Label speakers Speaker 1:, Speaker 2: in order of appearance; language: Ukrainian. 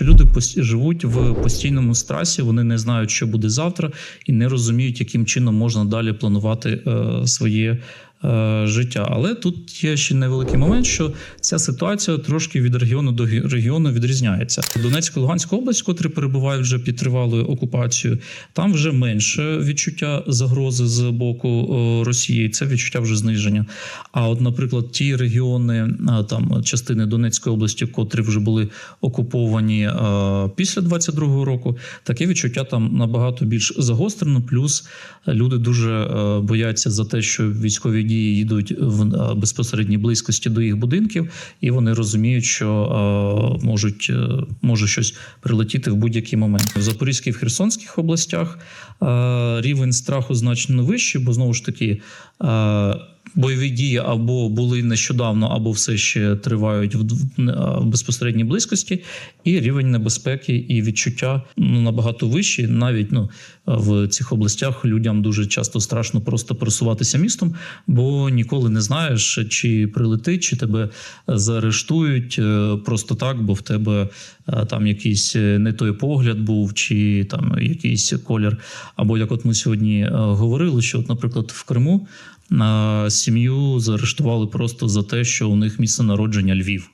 Speaker 1: Люди живуть в постійному стресі, вони не знають, що буде завтра, і не розуміють, яким чином можна далі планувати е, своє життя. Але тут є ще невеликий момент, що ця ситуація трошки від регіону до регіону відрізняється. Донецька Луганська область, котрі перебувають вже під тривалою окупацією, там вже менше відчуття загрози з боку е, Росії. Це відчуття вже зниження. А от, наприклад, ті регіони, там частини Донецької області, котрі вже були окуповані е, після 22-го року, таке відчуття там набагато більш загострено. Плюс люди дуже е, бояться за те, що військові дії йдуть в е, безпосередній близькості до їх будинків, і вони розуміють, що е, можуть е, може щось прилетіти в будь-який момент. В Запорізькій в Херсонських областях рівень страху значно вищий, бо знову ж таки. Бойові дії або були нещодавно, або все ще тривають в, безпосередній близькості, і рівень небезпеки і відчуття ну, набагато вищі. Навіть ну, в цих областях людям дуже часто страшно просто пересуватися містом, бо ніколи не знаєш, чи прилетить, чи тебе заарештують е, просто так, бо в тебе е, там якийсь е, не той погляд був, чи там якийсь колір. Або як от ми сьогодні говорили, що, от, наприклад, в Криму. Сім'ю заарештували просто за те, що у них місце народження Львів.